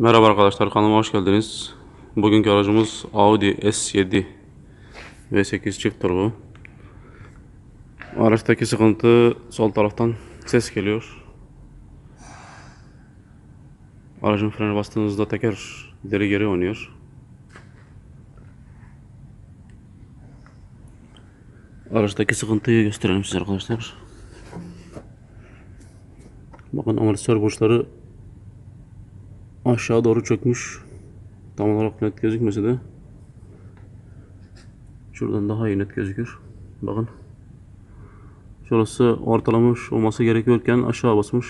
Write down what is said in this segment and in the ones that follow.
Merhaba arkadaşlar kanalıma hoş geldiniz. Bugünkü aracımız Audi S7 V8 çift turbo. Araçtaki sıkıntı sol taraftan ses geliyor. Aracın freni bastığınızda teker ileri geri oynuyor. Araçtaki sıkıntıyı gösterelim size arkadaşlar. Bakın amortisör burçları aşağı doğru çökmüş. Tam olarak net gözükmese de şuradan daha iyi net gözükür. Bakın. Şurası ortalamış olması gerekiyorken aşağı basmış.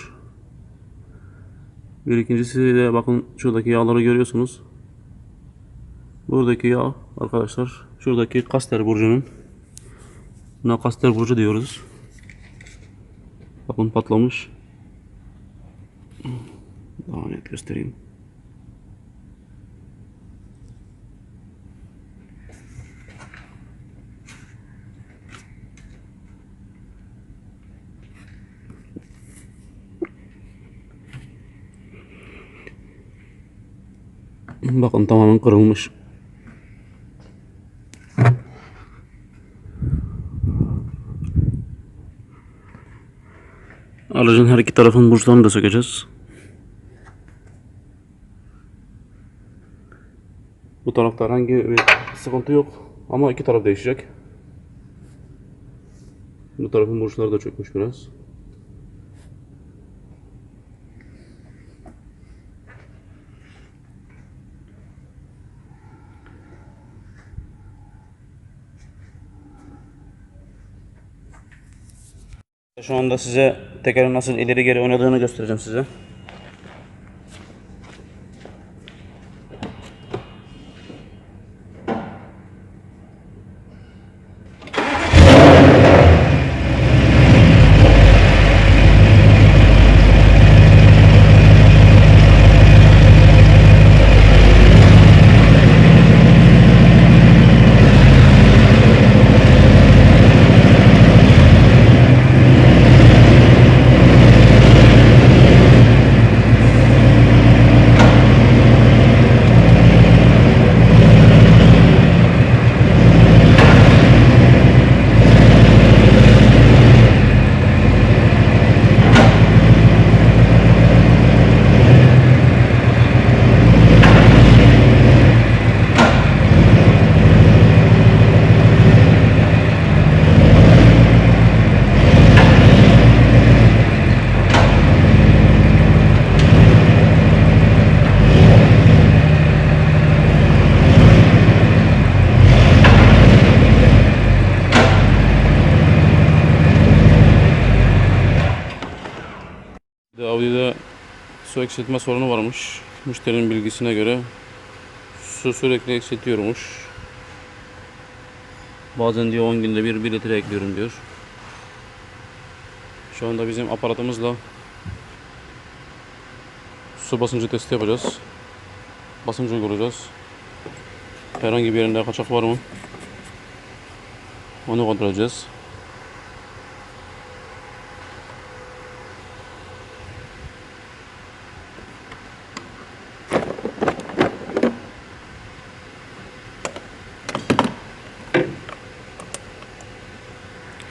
Bir ikincisi de bakın şuradaki yağları görüyorsunuz. Buradaki yağ arkadaşlar şuradaki kaster burcunun buna kaster burcu diyoruz. Bakın patlamış. Daha net göstereyim. Bakın tamamen kırılmış. Aracın her iki tarafın burçlarını da sökeceğiz. Bu tarafta herhangi bir sıkıntı yok ama iki taraf değişecek. Bu tarafın burçları da çökmüş biraz. Şu anda size tekerin nasıl ileri geri oynadığını göstereceğim size. Bir de Audi'de su eksiltme sorunu varmış. Müşterinin bilgisine göre su sürekli eksiltiyormuş. Bazen diyor 10 günde bir 1 litre ekliyorum diyor. Şu anda bizim aparatımızla su basıncı testi yapacağız. Basıncı uygulayacağız. Herhangi bir yerinde kaçak var mı? Onu kontrol edeceğiz.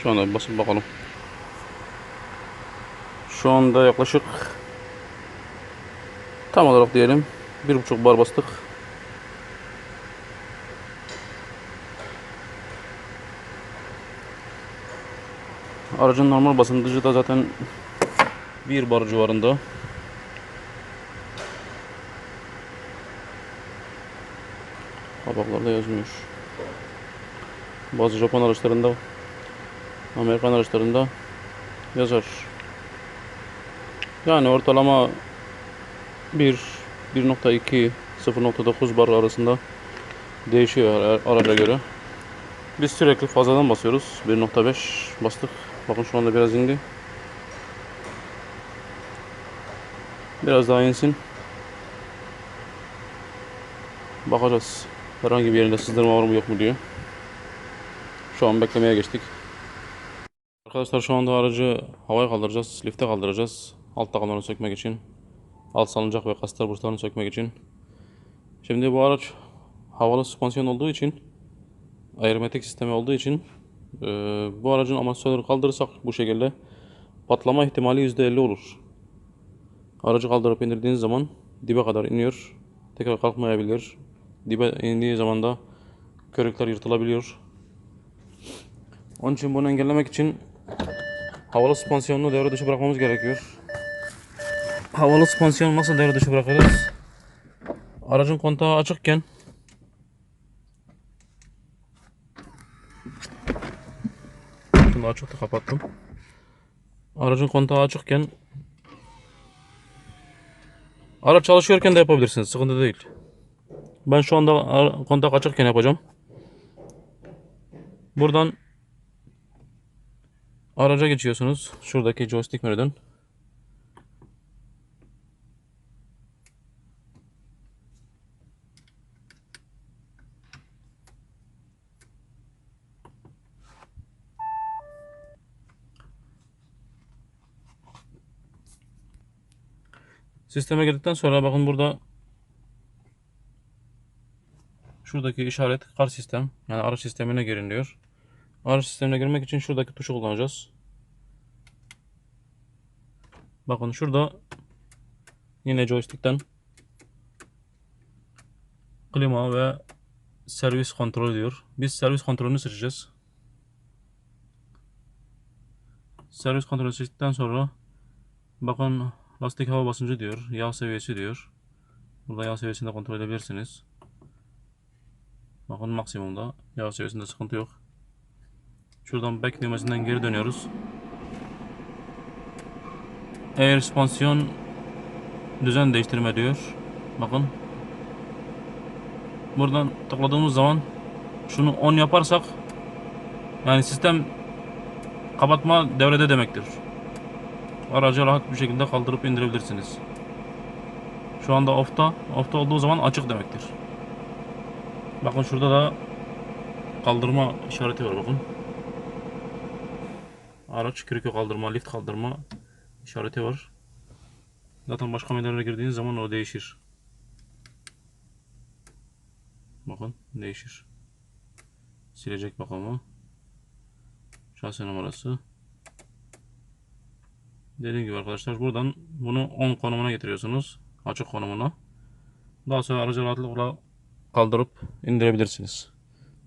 Şu anda basıp bakalım. Şu anda yaklaşık tam olarak diyelim bir buçuk bar bastık. Aracın normal basıncı da zaten bir bar civarında. Kapaklarda yazmıyor. Bazı Japon araçlarında Amerikan araçlarında yazar. Yani ortalama 1 1.2 0.9 bar arasında değişiyor ara- araca göre. Biz sürekli fazladan basıyoruz. 1.5 bastık. Bakın şu anda biraz indi. Biraz daha insin. Bakacağız. Herhangi bir yerinde sızdırma var mı yok mu diye. Şu an beklemeye geçtik. Arkadaşlar şu anda aracı havaya kaldıracağız, lifte kaldıracağız. Alt tabanlarını sökmek için. alt salıncak ve kastar burçlarını sökmek için. Şimdi bu araç havalı süspansiyon olduğu için aeromatik sistemi olduğu için e, bu aracın amortisörleri kaldırırsak bu şekilde patlama ihtimali %50 olur. Aracı kaldırıp indirdiğiniz zaman dibe kadar iniyor. Tekrar kalkmayabilir. Dibe indiği zaman da körükler yırtılabiliyor. Onun için bunu engellemek için havalı süspansiyonunu devre dışı bırakmamız gerekiyor. Havalı süspansiyonu nasıl devre dışı bırakırız? Aracın kontağı açıkken Şunu açıktı kapattım. Aracın kontağı açıkken Araç çalışıyorken de yapabilirsiniz. Sıkıntı değil. Ben şu anda kontak açıkken yapacağım. Buradan araca geçiyorsunuz. Şuradaki joystick menüden. Sisteme girdikten sonra bakın burada şuradaki işaret kar sistem yani araç sistemine girin diyor. Araç sistemine girmek için şuradaki tuşu kullanacağız. Bakın şurada yine joystick'ten klima ve servis kontrolü diyor. Biz servis kontrolünü seçeceğiz. Servis kontrolü seçtikten sonra bakın lastik hava basıncı diyor. Yağ seviyesi diyor. Burada yağ seviyesini de kontrol edebilirsiniz. Bakın maksimumda. Yağ seviyesinde sıkıntı yok. Şuradan back düğmesinden geri dönüyoruz. Air süspansiyon düzen değiştirme diyor. Bakın. Buradan tıkladığımız zaman şunu 10 yaparsak yani sistem kapatma devrede demektir. Aracı rahat bir şekilde kaldırıp indirebilirsiniz. Şu anda off'ta. Off'ta olduğu zaman açık demektir. Bakın şurada da kaldırma işareti var bakın. Araç kriko kaldırma, lift kaldırma işareti var. Zaten başka menülere girdiğiniz zaman o değişir. Bakın değişir. Silecek bakımı. Şase numarası. Dediğim gibi arkadaşlar buradan bunu 10 konumuna getiriyorsunuz. Açık konumuna. Daha sonra aracı rahatlıkla kaldırıp indirebilirsiniz.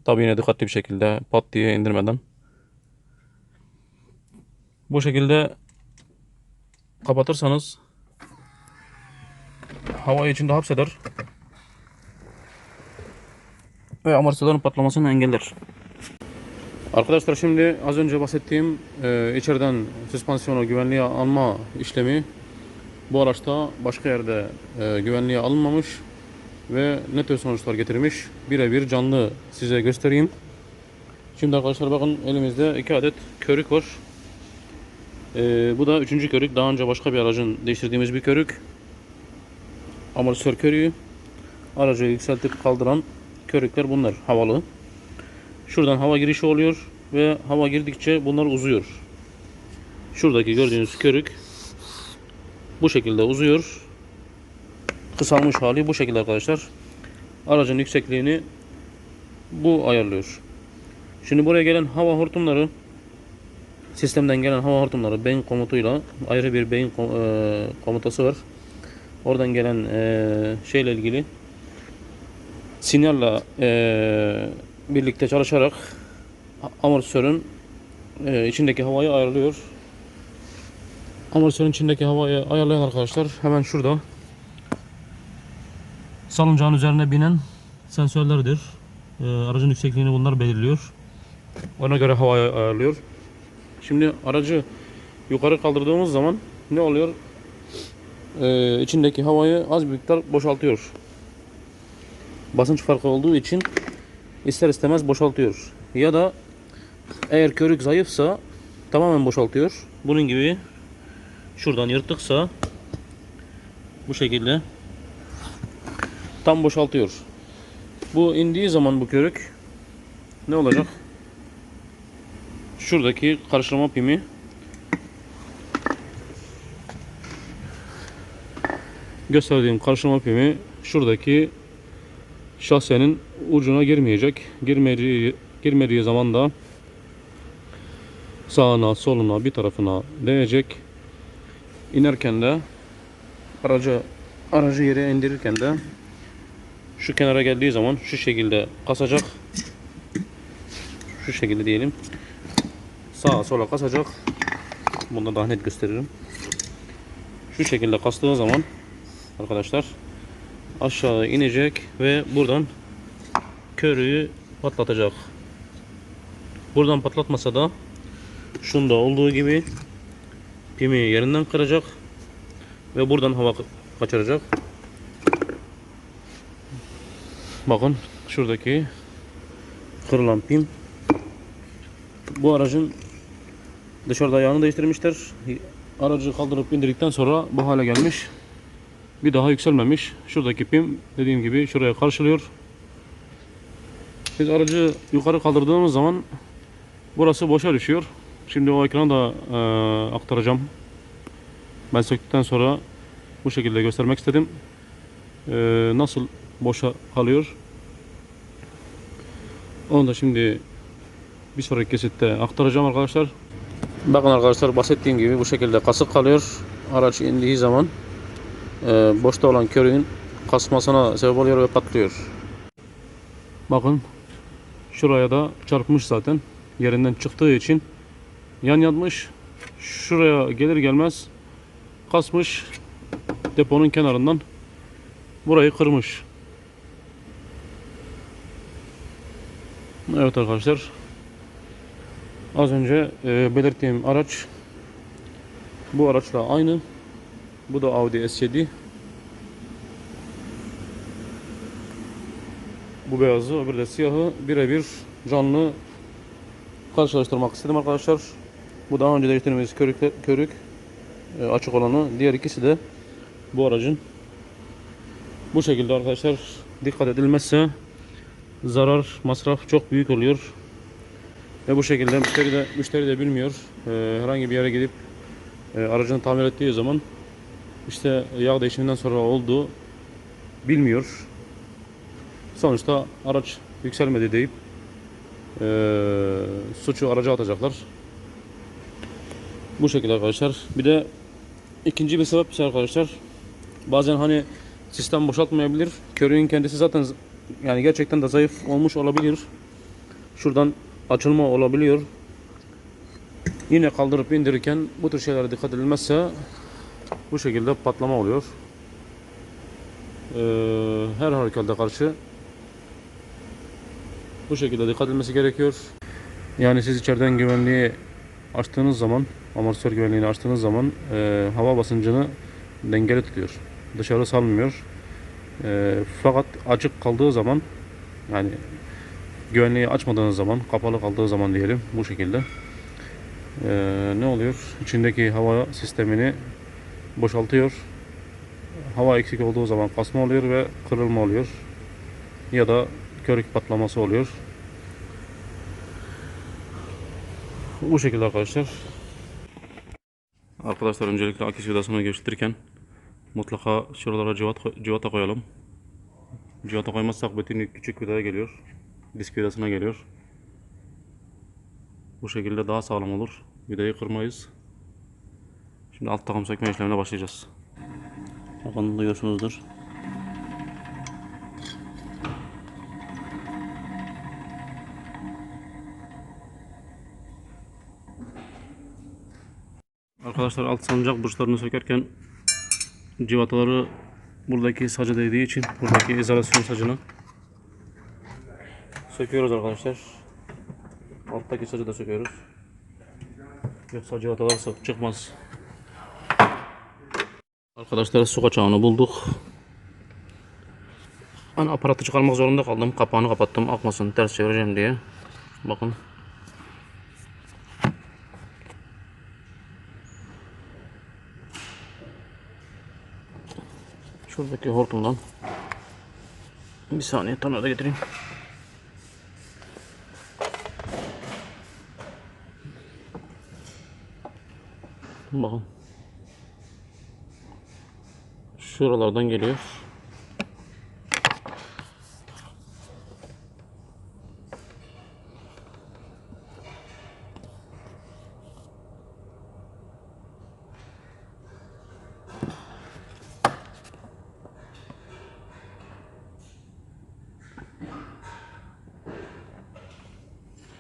Tabi yine dikkatli bir şekilde pat diye indirmeden. Bu şekilde kapatırsanız havayı içinde hapseder ve amortisörlerin patlamasını engeller. Arkadaşlar şimdi az önce bahsettiğim e, içeriden süspansiyonu güvenliğe alma işlemi bu araçta başka yerde e, güvenliğe alınmamış ve ne tür sonuçlar getirmiş birebir canlı size göstereyim. Şimdi arkadaşlar bakın elimizde iki adet körük var. E, bu da üçüncü körük. Daha önce başka bir aracın değiştirdiğimiz bir körük. Amortisör körüğü. Aracı yükseltip kaldıran körükler bunlar havalı. Şuradan hava girişi oluyor ve hava girdikçe bunlar uzuyor. Şuradaki gördüğünüz körük bu şekilde uzuyor. Kısalmış hali bu şekilde arkadaşlar. Aracın yüksekliğini bu ayarlıyor. Şimdi buraya gelen hava hortumları sistemden gelen hava hortumları beyin komutuyla ayrı bir beyin e, komutası var. Oradan gelen e, şeyle ilgili sinyalle birlikte çalışarak amortisörün e, içindeki havayı ayarlıyor. Amortisörün içindeki havayı ayarlayan arkadaşlar hemen şurada salıncağın üzerine binen sensörlerdir. Aracın yüksekliğini bunlar belirliyor. Ona göre havayı ayarlıyor. Şimdi aracı yukarı kaldırdığımız zaman ne oluyor? E, içindeki havayı az bir miktar boşaltıyor. Basınç farkı olduğu için ister istemez boşaltıyor. Ya da eğer körük zayıfsa tamamen boşaltıyor. Bunun gibi şuradan yırtıksa bu şekilde tam boşaltıyor. Bu indiği zaman bu körük ne olacak? Şuradaki karşılama pimi gösterdiğim karşılama pimi şuradaki şahsenin ucuna girmeyecek. Girmediği, girmediği zaman da sağına, soluna, bir tarafına değecek. İnerken de aracı aracı yere indirirken de şu kenara geldiği zaman şu şekilde kasacak. Şu şekilde diyelim. Sağa sola kasacak. Bunu da daha net gösteririm. Şu şekilde kastığı zaman arkadaşlar aşağı inecek ve buradan körüğü patlatacak. Buradan patlatmasa da şunda olduğu gibi pimi yerinden kıracak ve buradan hava kaçıracak. Bakın şuradaki kırılan pim bu aracın dışarıda ayağını değiştirmişler. Aracı kaldırıp indirdikten sonra bu hale gelmiş. Bir daha yükselmemiş. Şuradaki pim dediğim gibi şuraya karşılıyor. Biz aracı yukarı kaldırdığımız zaman burası boşa düşüyor. Şimdi o ekranı da e, aktaracağım. Ben söktükten sonra bu şekilde göstermek istedim. E, nasıl boşa kalıyor. Onu da şimdi bir sonraki kesitte aktaracağım arkadaşlar. Bakın arkadaşlar bahsettiğim gibi bu şekilde kasık kalıyor. Araç indiği zaman e, boşta olan körüğün kasmasına sebep oluyor ve patlıyor. Bakın şuraya da çarpmış zaten. Yerinden çıktığı için yan yatmış. Şuraya gelir gelmez kasmış deponun kenarından burayı kırmış. Evet arkadaşlar Az önce e, belirttiğim araç bu araçla aynı. Bu da Audi S7. Bu beyazı, öbürü de siyahı birebir canlı karşılaştırmak istedim arkadaşlar. Bu daha önce değiştirdiğimiz körük, körük e, açık olanı. Diğer ikisi de bu aracın. Bu şekilde arkadaşlar dikkat edilmezse zarar, masraf çok büyük oluyor. Ve bu şekilde müşteri de, müşteri de bilmiyor. Ee, herhangi bir yere gidip e, aracını tamir ettiği zaman işte yağ değişiminden sonra oldu bilmiyor. Sonuçta araç yükselmedi deyip e, suçu araca atacaklar. Bu şekilde arkadaşlar. Bir de ikinci bir sebep ise arkadaşlar. Bazen hani sistem boşaltmayabilir. Körüğün kendisi zaten yani gerçekten de zayıf olmuş olabilir. Şuradan açılma olabiliyor. Yine kaldırıp indirirken bu tür şeylere dikkat edilmezse bu şekilde patlama oluyor. Ee, her halükarda karşı bu şekilde dikkat edilmesi gerekiyor. Yani siz içeriden güvenliği açtığınız zaman, amortisör güvenliğini açtığınız zaman e, hava basıncını dengeli tutuyor. Dışarı salmıyor. E, fakat açık kaldığı zaman yani güvenliği açmadığınız zaman, kapalı kaldığı zaman diyelim bu şekilde ee, ne oluyor? İçindeki hava sistemini boşaltıyor. Hava eksik olduğu zaman kasma oluyor ve kırılma oluyor. Ya da körük patlaması oluyor. Bu şekilde arkadaşlar. Arkadaşlar öncelikle akis vidasını geçtirirken mutlaka şuralara civat, civata koyalım. Civata koymazsak bütün küçük vidaya geliyor. Disk vidasına geliyor. Bu şekilde daha sağlam olur. Vidayı kırmayız. Şimdi alt takım sökme işlemine başlayacağız. Bakın duyuyorsunuzdur. Arkadaşlar alt sancak burçlarını sökerken civataları buradaki saca değdiği için buradaki izolasyon sacını söküyoruz arkadaşlar. Alttaki sacı da söküyoruz. Yoksa civatalar sık çıkmaz. Arkadaşlar su kaçağını bulduk. Ben aparatı çıkarmak zorunda kaldım. Kapağını kapattım akmasın ters çevireceğim diye. Bakın. Şuradaki hortumdan bir saniye tanrı da getireyim. Bakın. Şuralardan geliyor.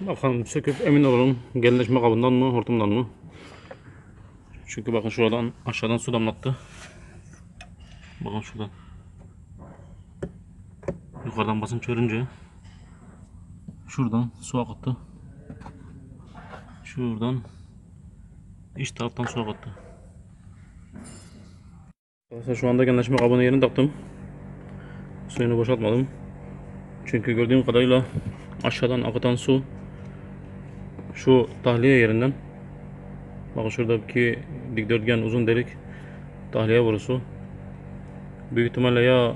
Bakalım söküp emin olalım genleşme kabından mı hortumdan mı? Çünkü bakın şuradan aşağıdan su damlattı. Bakın şuradan. Yukarıdan basınç verince şuradan su akıttı. Şuradan iç taraftan su akıttı. Arkadaşlar şu anda genleşme kabını yerini taktım. Suyunu boşaltmadım. Çünkü gördüğüm kadarıyla aşağıdan akıtan su şu tahliye yerinden bakın şuradaki dikdörtgen uzun delik tahliye borusu büyük ihtimalle ya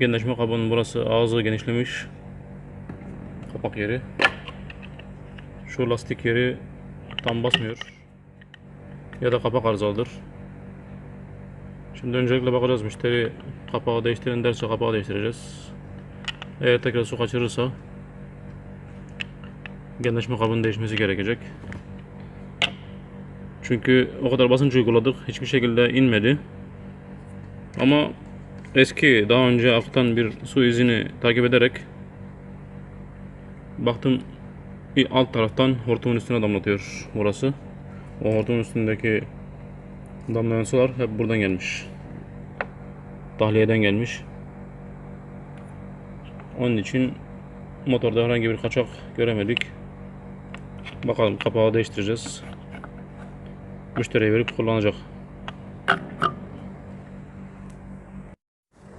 genleşme kabının burası ağzı genişlemiş kapak yeri. Şu lastik yeri tam basmıyor. Ya da kapak arızalıdır. Şimdi öncelikle bakacağız müşteri kapağı değiştirin derse kapağı değiştireceğiz. Eğer tekrar su kaçırırsa genleşme kabının değişmesi gerekecek. Çünkü o kadar basınç uyguladık. Hiçbir şekilde inmedi. Ama eski daha önce akıtan bir su izini takip ederek baktım bir alt taraftan hortumun üstüne damlatıyor burası. O hortumun üstündeki damlayan sular hep buradan gelmiş. Tahliyeden gelmiş. Onun için motorda herhangi bir kaçak göremedik. Bakalım kapağı değiştireceğiz. Müşteriye verip kullanacak.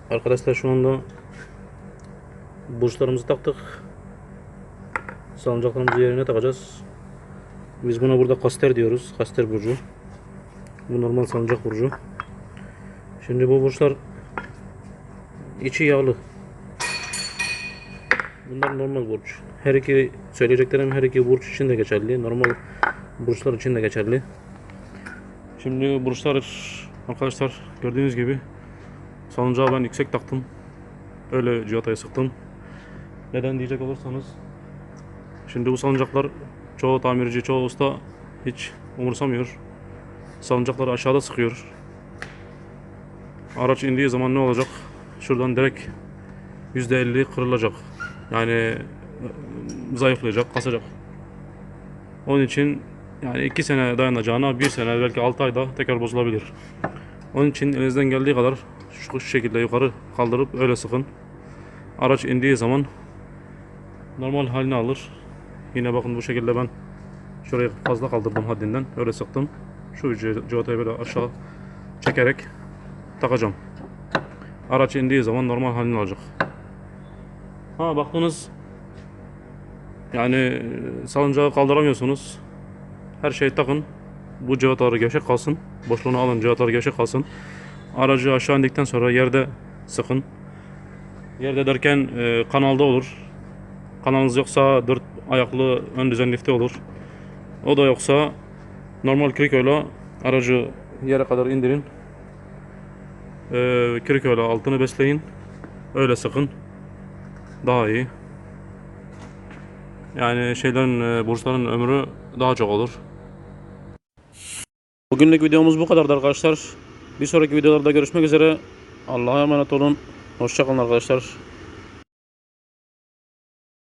Arkadaşlar şu anda burçlarımızı taktık. Salıncaklarımızı yerine takacağız. Biz buna burada kaster diyoruz. Kaster burcu. Bu normal salıncak burcu. Şimdi bu burçlar içi yağlı. Bunlar normal burç. Her iki söyleyeceklerim her iki burç için de geçerli. Normal burçlar için de geçerli. Şimdi burçlar arkadaşlar gördüğünüz gibi salıncağı ben yüksek taktım. Öyle civatayı sıktım. Neden diyecek olursanız şimdi bu salıncaklar çoğu tamirci, çoğu usta hiç umursamıyor. Salıncakları aşağıda sıkıyor. Araç indiği zaman ne olacak? Şuradan direkt %50 kırılacak. Yani e, zayıflayacak, kasacak. Onun için yani 2 sene dayanacağına 1 sene belki 6 ayda tekrar bozulabilir. Onun için elinizden geldiği kadar şu, şekilde yukarı kaldırıp öyle sıkın. Araç indiği zaman normal halini alır. Yine bakın bu şekilde ben şurayı fazla kaldırdım haddinden. Öyle sıktım. Şu ci- civatayı böyle aşağı çekerek takacağım. Araç indiği zaman normal halini alacak. Ha baktınız yani e, salıncağı kaldıramıyorsunuz. Her şeyi takın. Bu cıvataları gevşek kalsın. Boşluğunu alın cıvataları gevşek kalsın. Aracı aşağı indikten sonra yerde sıkın. Yerde derken e, kanalda olur. Kanalınız yoksa dört ayaklı ön düzen lifte olur. O da yoksa normal krikoyla aracı yere kadar indirin. E, krikoyla altını besleyin. Öyle sıkın daha iyi. Yani şeylerin, e, bursların ömrü daha çok olur. Bugünlük videomuz bu kadardı arkadaşlar. Bir sonraki videolarda görüşmek üzere. Allah'a emanet olun. Hoşçakalın arkadaşlar.